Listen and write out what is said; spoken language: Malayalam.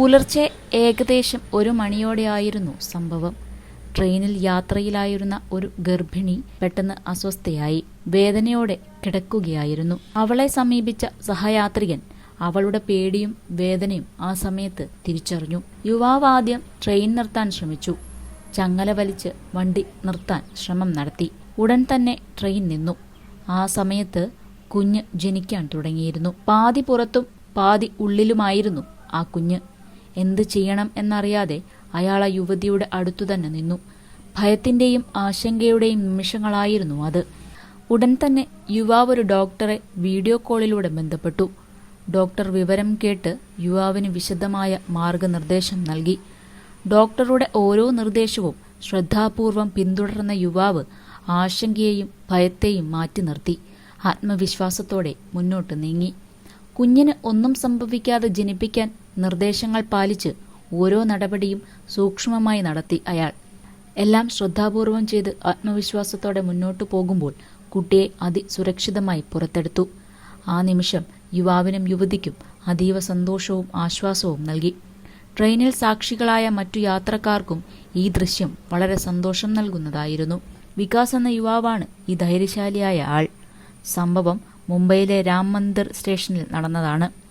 പുലർച്ചെ ഏകദേശം ഒരു മണിയോടെയായിരുന്നു സംഭവം. ട്രെയിനിൽ യാത്രയിലായിരുന്ന ഒരു ഗർഭിണി പെട്ടെന്ന് അസ്വസ്ഥയായി വേദനയോടെ കിടക്കുകയായിരുന്നു. അവളെ സമീപിച്ച സഹയാത്രികൻ അവളുടെ പേടിയും വേദനയും ആ സമയത്ത് തിരിച്ചറിഞ്ഞു. യുവാവ് ആദ്യം ട്രെയിൻ നിർത്താൻ ശ്രമിച്ചു. ചങ്ങല വലിച്ച് വണ്ടി നിർത്താൻ ശ്രമം നടത്തി. ഉടൻ തന്നെ ട്രെയിൻ നിന്നു. ആ സമയത്ത് കുഞ്ഞ് ജനിക്കാൻ തുടങ്ങിയിരുന്നു. പാതി പുറത്തും പാതി ഉള്ളിലുമായിരുന്നു ആ കുഞ്ഞ്. എന്ത് ചെയ്യണം എന്നറിയാതെ അയാൾ ആ യുവതിയുടെ അടുത്തു തന്നെ നിന്നു. ഭയത്തിന്റെയും ആശങ്കയുടെയും നിമിഷങ്ങളായിരുന്നു അത്. ഉടൻ തന്നെ യുവാവ് ഒരു ഡോക്ടറെ വീഡിയോ കോളിലൂടെ ബന്ധപ്പെട്ടു. ഡോക്ടർ വിവരം കേട്ട് യുവാവിന് വിശദമായ മാർഗനിർദ്ദേശം നൽകി. ഡോക്ടറുടെ ഓരോ നിർദ്ദേശവും ശ്രദ്ധാപൂർവം പിന്തുടർന്ന യുവാവ് ആശങ്കയെയും ഭയത്തെയും മാറ്റി നിർത്തി. ആത്മവിശ്വാസത്തോടെ മുന്നോട്ട് നീങ്ങി. കുഞ്ഞിന് ഒന്നും സംഭവിക്കാതെ ജനിപ്പിക്കാൻ നിർദ്ദേശങ്ങൾ പാലിച്ച് ഓരോ നടപടിയും സൂക്ഷ്മമായി നടത്തി അയാൾ. എല്ലാം ശ്രദ്ധാപൂർവം ചെയ്ത് ആത്മവിശ്വാസത്തോടെ മുന്നോട്ടു പോകുമ്പോൾ കുട്ടിയെ അതിസുരക്ഷിതമായി പുറത്തെടുത്തു. ആ നിമിഷം യുവാവിനും യുവതിക്കും അതീവ സന്തോഷവും ആശ്വാസവും നൽകി. ട്രെയിനിൽ സാക്ഷികളായ മറ്റു യാത്രക്കാർക്കും ഈ ദൃശ്യം വളരെ സന്തോഷം നൽകുന്നതായിരുന്നു. വികാസ് എന്ന യുവാവാണ് ഈ ധൈര്യശാലിയായ ആൾ. സംഭവം മുംബൈയിലെ രാം മന്ദിർ സ്റ്റേഷനിൽ നടന്നതാണ്